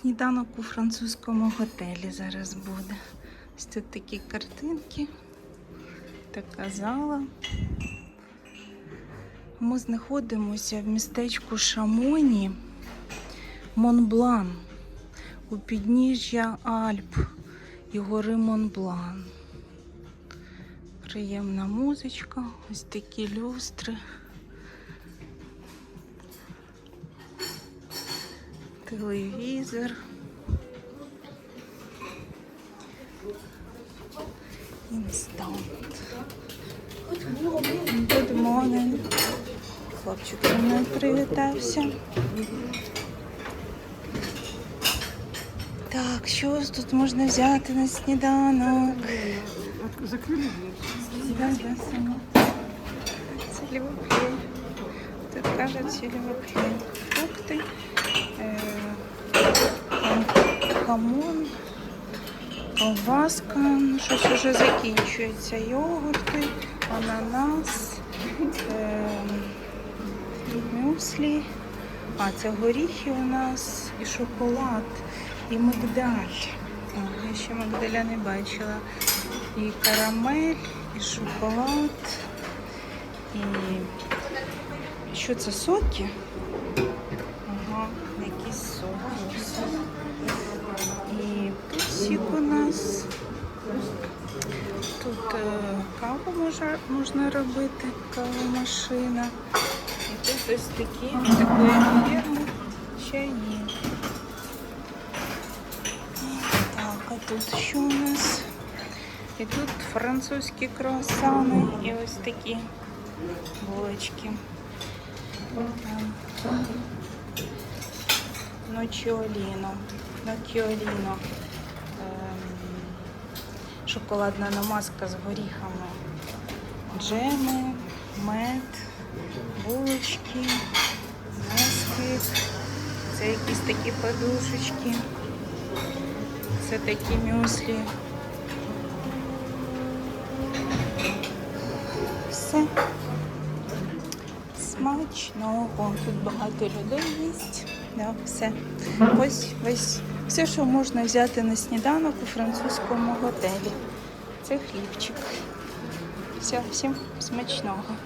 Сніданок у французькому готелі зараз буде. Ось тут такі картинки, така зала. Ми знаходимося в містечку Шамоні, Монблан, у підніжжя Альп і гори Монблан. Приємна музичка, ось такі люстри. Телевізор. Інстант. Good morning. Хлопчик зі мною привітався. Так, що тут можна взяти на сніданок? Закрыли дверь. Да, да, сама. Целевоплей. Кажуть целевоплей. Фрукти. Е, хам- хамон. Ковбаска. Ну, щось вже закінчується. Йогурти, ананас. Е, мюслі. А, це горіхи у нас і шоколад, і мигдаль. Я ще мигдаля не бачила. І карамель, і шоколад. І що це соки? Ага, якісь соки. ось. І тут сік у нас. Тут е, каву можна, можна робити, кавомашина. І тут ось такі такої фірми чаї. Так, а тут що у нас? І тут французькі круасани і ось такі булочки. Ночіоліно. Ночіоліно. Ем, шоколадна намазка з горіхами. Джеми, мед, булочки, несквік. Це якісь такі подушечки. Це такі мюслі. Все. Смачного. Тут багато людей їсть. Да, все. Ось ось все, що можна взяти на сніданок у французькому готелі. Це хлібчик. Все, всім смачного.